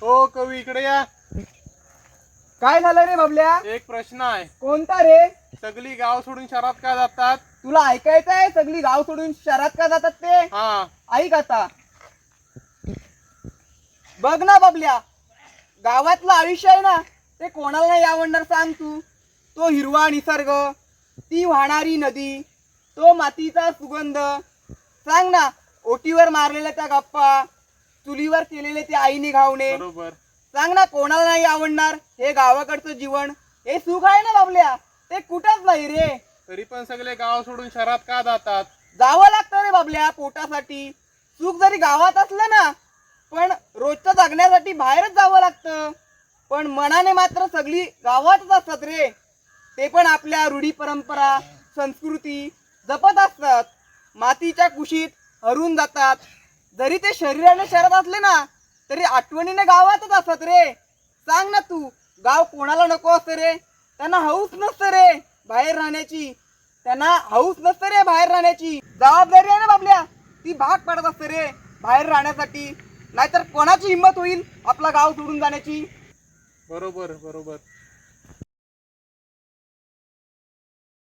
हो कवी इकडे या. काय झालं रे बबल्या? एक प्रश्न आहे. कोणता रे? सगळी गाव सोडून शहरात का जातात? तुला ऐकायचं आहे? सगळी गाव सोडून शहरात का जातात ते? हा. ऐक आता. बघ ना बबल्या गावातलं आयुष्य आहे ना ते कोणाला नाही आवडणार सांग तू. तो हिरवा निसर्ग ती वाहणारी नदी तो मातीचा सुगंध. सांग ना ओटीवर मारलेल्या त्या गप्पा चुलीवर केलेले ते आईने घावणे. बरोबर. सांग ना कोणाला नाही आवडणार? हे गावाकडचं जीवन. हे सुख आहे ना बाबल्या? ते कुठंच नाही रे. तरी पण सगळे गाव सोडून शहरात का जातात? जावं लागतं रे बाबल्या पोटासाठी. सुख जरी गावात असलं ना पण रोजचं जगण्यासाठी बाहेरच जावं लागतं. पण मनाने मात्र सगळी गावातच असतात रे. ते पण आपल्या रूढी परंपरा संस्कृती जपत असतात. मातीच्या कुशीत हरून जातात. जरी ते शरीराने शहरात असले ना तरी आठवणीने गावातच असत रे. सांग ना तू गाव कोणाला नको असतं रे? त्यांना हौस नसतं रे बाहेर राहण्याची. त्यांना हौस नसतं रे बाहेर राहण्याची. जबाबदारी आहे ना बाबल्या ती भाग पडत असते रे बाहेर राहण्यासाठी. नाहीतर कोणाची हिंमत होईल आपला गाव सोडून जाण्याची? बरोबर बरोबर.